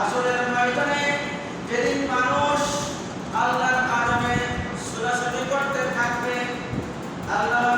আসলে ময়দানে যেদিন মানুষ আল্লাহর আদমে সোজাসুজি করতে থাকবে আল্লাহ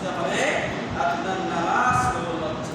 বুঝতে হবে। আপনার নামাজ কবল হচ্ছে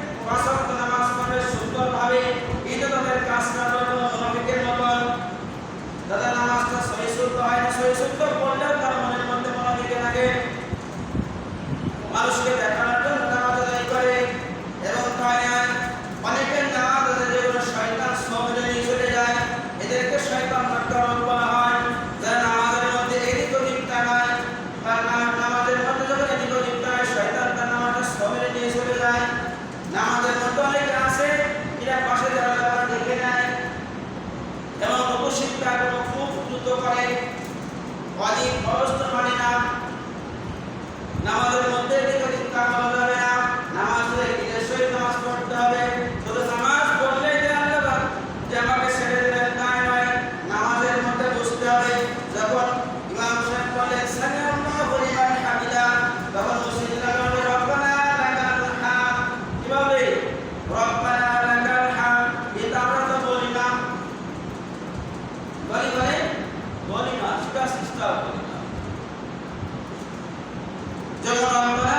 পাঁচ ওয়াক্ত নামাজ পড়বে সুন্দরভাবে তাদের কাজটা হলো মুনাফিকের মতন। তাদের নামাজটা সহিসুদ্ধ হয় না সহিসুদ্ধ করলেও তার মনের মধ্যে মুনাফিকে থাকে মানুষকে নামাজের যখন আমরা